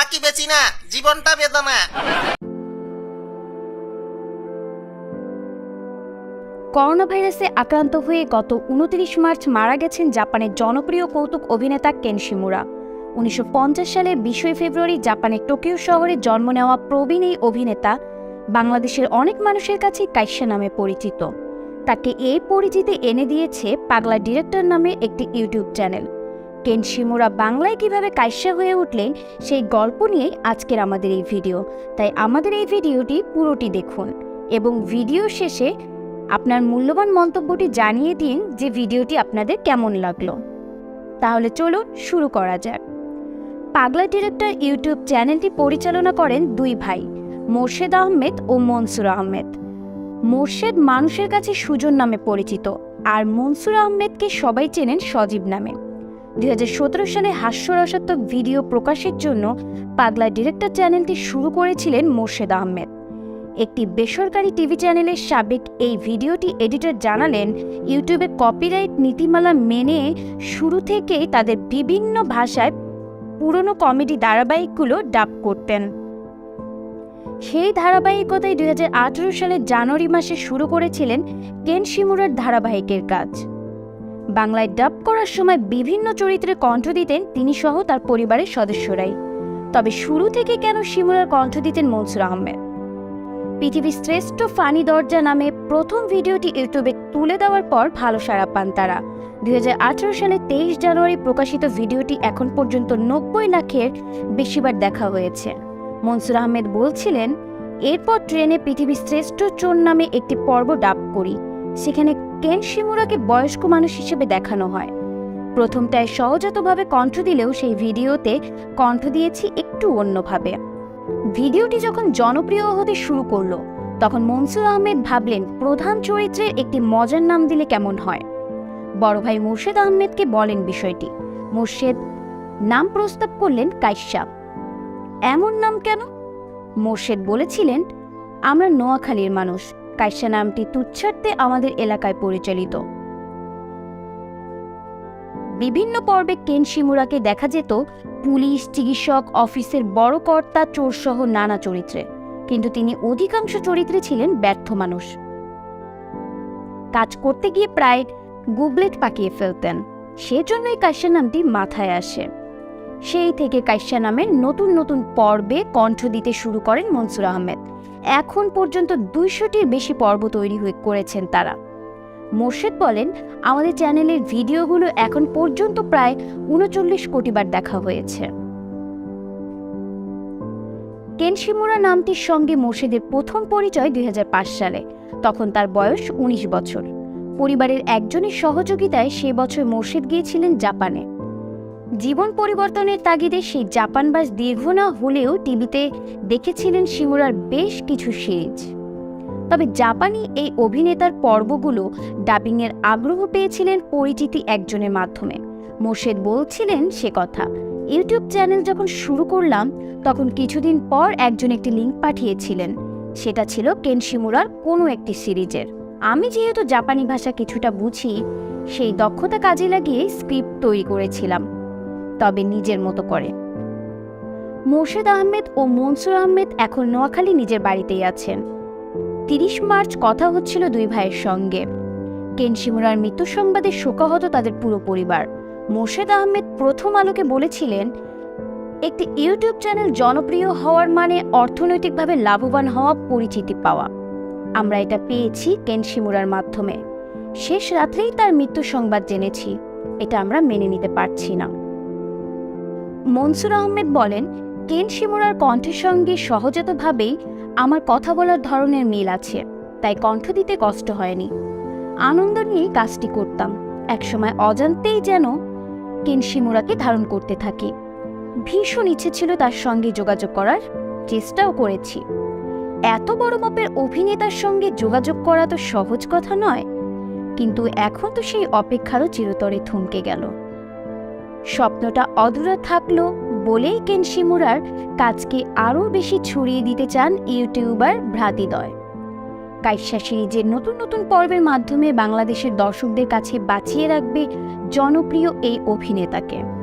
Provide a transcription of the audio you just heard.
বাকি বেচি না, জীবনটা বেদনা করোনা ভাইরাসে আক্রান্ত হয়ে গত উনত্রিশ মার্চ মারা গেছেন জাপানের জনপ্রিয় কৌতুক অভিনেতা কেনশিমুরা। উনিশশো সালের বিশই ফেব্রুয়ারি জাপানের টোকিও শহরে জন্ম নেওয়া প্রবীণ এই অভিনেতা বাংলাদেশের অনেক মানুষের কাছে কাইশা নামে পরিচিত। তাকে এই পরিচিতি এনে দিয়েছে পাগলা ডিরেক্টর নামে একটি ইউটিউব চ্যানেল। কেনশিমুরা বাংলায় কীভাবে কাইশা হয়ে উঠলেন, সেই গল্প নিয়েই আজকের আমাদের এই ভিডিও। তাই আমাদের এই ভিডিওটি পুরোটি দেখুন এবং ভিডিও শেষে আপনার মূল্যবান মন্তব্যটি জানিয়ে দিন যে ভিডিওটি আপনাদের কেমন লাগল। তাহলে চলুন শুরু করা যাক। পাগলা ডিরেক্টর ইউটিউব চ্যানেলটি পরিচালনা করেন দুই ভাই, মোর্শেদ আহমেদ ও মনসুর আহমেদ। মোর্শেদ মানুষের কাছে সুজন নামে পরিচিত, আর মনসুর আহমেদকে সবাই চেনেন সজীব নামে। দুই হাজার সতেরো সালে হাস্যরসাত্মক ভিডিও প্রকাশের জন্য পাগলা ডিরেক্টর চ্যানেলটি শুরু করেছিলেন মোর্শেদ আহমেদ। একটি বেসরকারি টিভি চ্যানেলের সাবেক এই ভিডিওটি এডিটর জানালেন, ইউটিউবে কপিরাইট নীতিমালা মেনে শুরু থেকেই তাদের বিভিন্ন ভাষায় পুরনো কমেডি ধারাবাহিকগুলো ডাব করতেন। সেই ধারাবাহিকতায় দুই সালের জানুয়ারি মাসে শুরু করেছিলেন কেন শিমুরার ধারাবাহিকের কাজ। বাংলায় ডাব করার সময় বিভিন্ন চরিত্রে কণ্ঠ দিতেন তিনি সহ তার পরিবারের সদস্যরাই। তবে শুরু থেকে কেন শিমুরার কণ্ঠ দিতেন মনসুর আহমেদ? পৃথিবীর শ্রেষ্ঠ ফানি দরজা নামে প্রথম ভিডিওটি ইউটিউবে তুলে দেওয়ার পর ভালো সাড়া পান তারা। দুই হাজার আঠারো সালে তেইশ জানুয়ারি প্রকাশিত ভিডিওটি এখন পর্যন্ত নব্বই লাখের বেশিবার দেখা হয়েছে। মনসুর আহমেদ বলছিলেন, এরপর ট্রেনে পৃথিবীর শ্রেষ্ঠ চোর নামে একটি পর্ব ডাব করি। সেখানে কেন শিমুরাকে বয়স্ক মানুষ হিসেবে দেখানো হয়? প্রথমটায় সহজাতভাবে কণ্ঠ দিলেও সেই ভিডিওতে কণ্ঠ দিয়েছি একটু অন্যভাবে। ভিডিওটি যখন জনপ্রিয় হতে শুরু করল, তখন মনসুর আহমেদ ভাবলেন প্রধান চরিত্রের একটি মজার নাম দিলে কেমন হয়? বড় ভাই মুর্শেদ আহমেদকে বলেন বিষয়টি। মুর্শেদ নাম প্রস্তাব করলেন কাইসা এমন নাম কেন? মোর্শেদ বলেছিলেন, আমরা নোয়াখালীর মানুষ। কাইসা নামটি তুচ্ছার্থে আমাদের এলাকায় পরিচালিত। বিভিন্ন পর্বে কেন শিমুরাকে দেখা যেত, পুলিশ, চিকিৎসক, অফিসের বড় কর্তা, চোরসহ নানা চরিত্রে। কিন্তু তিনি অধিকাংশ চরিত্রে ছিলেন ব্যর্থ মানুষ। কাজ করতে গিয়ে প্রায় গুবলেট পাকিয়ে ফেলতেন। সেজন্যই কাশ্যা নামটি মাথায় আসে। সেই থেকে কাশ্যা নামের নতুন নতুন পর্বে কণ্ঠ দিতে শুরু করেন মনসুর আহমেদ। এখন পর্যন্ত দুইশোটির বেশি পর্ব তৈরি হয়ে করেছেন তারা। মোর্শেদ বলেন, আমাদের চ্যানেলের ভিডিওগুলো এখন পর্যন্ত প্রায় উনচল্লিশ কোটিবার দেখা হয়েছে। কেনশিমুরা নামটির সঙ্গে মোর্শেদের প্রথম পরিচয় দুই হাজার পাঁচ সালে, তখন তার বয়স ১৯ বছর। পরিবারের একজনের সহযোগিতায় সে বছর মোর্শেদ গিয়েছিলেন জাপানে। জীবন পরিবর্তনের তাগিদে সেই জাপানবাস দীর্ঘ না হলেও টিভিতে দেখেছিলেন শিমুরার বেশ কিছু সিরিজ। তবে জাপানি এই অভিনেতার পর্বগুলো ডাবিংয়ের আগ্রহ পেয়েছিলেন পরিচিতি একজনের মাধ্যমে। মোর্শেদ বলছিলেন সে কথা। ইউটিউব চ্যানেল যখন শুরু করলাম, তখন কিছুদিন পর একজন একটি লিঙ্ক পাঠিয়েছিলেন। সেটা ছিল কেনশিমুরার কোনো একটি সিরিজের। আমি যেহেতু জাপানি ভাষা কিছুটা বুঝি, সেই দক্ষতা কাজে লাগিয়ে স্ক্রিপ্ট তৈরি করেছিলাম। তবে নিজের মতো করে। মোর্শেদ আহমেদ ও মনসুর আহমেদ এখন নোয়াখালী নিজের বাড়িতেই আছেন। তিরিশ মার্চ কথা হচ্ছিল দুই ভাইয়ের সঙ্গে। কেনশিমুরার মৃত্যু সংবাদে শোকাহত তাদের পুরো পরিবার। মোর্শেদ আহমেদ প্রথম আলোকে বলেছিলেন, একটি ইউটিউব চ্যানেল জনপ্রিয় হওয়ার মানে অর্থনৈতিকভাবে লাভবান হওয়া পরিচিতি পাওয়া। আমরা এটা পেয়েছি কেনশিমুরার মাধ্যমে। শেষ রাত্রেই তার মৃত্যু সংবাদ জেনেছি। এটা আমরা মেনে নিতে পারছি না। মনসুর আহমেদ বলেন, কেন শিমুরার কণ্ঠের সঙ্গে সহজাতভাবেই আমার কথা বলার ধরনের মিল আছে, তাই কণ্ঠ দিতে কষ্ট হয়নি। আনন্দ নিয়ে কাজটি করতাম, একসময় অজান্তেই যেন কেন শিমুরাকে ধারণ করতে থাকি। ভীষণ ইচ্ছে ছিল তার সঙ্গে যোগাযোগ করার, চেষ্টাও করেছি। এত বড় মাপের অভিনেতার সঙ্গে যোগাযোগ করা তো সহজ কথা নয়, কিন্তু এখন তো সেই অপেক্ষারও চিরতরে থমকে গেল। স্বপ্নটা অধুরা থাকল বলেই কেনশিমুরার কাজকে আরও বেশি ছড়িয়ে দিতে চান ইউটিউবার ভ্রাতিদয়। কাইশা সিরিজের নতুন নতুন পর্বের মাধ্যমে বাংলাদেশের দর্শকদের কাছে বাঁচিয়ে রাখবে জনপ্রিয় এই অভিনেতাকে।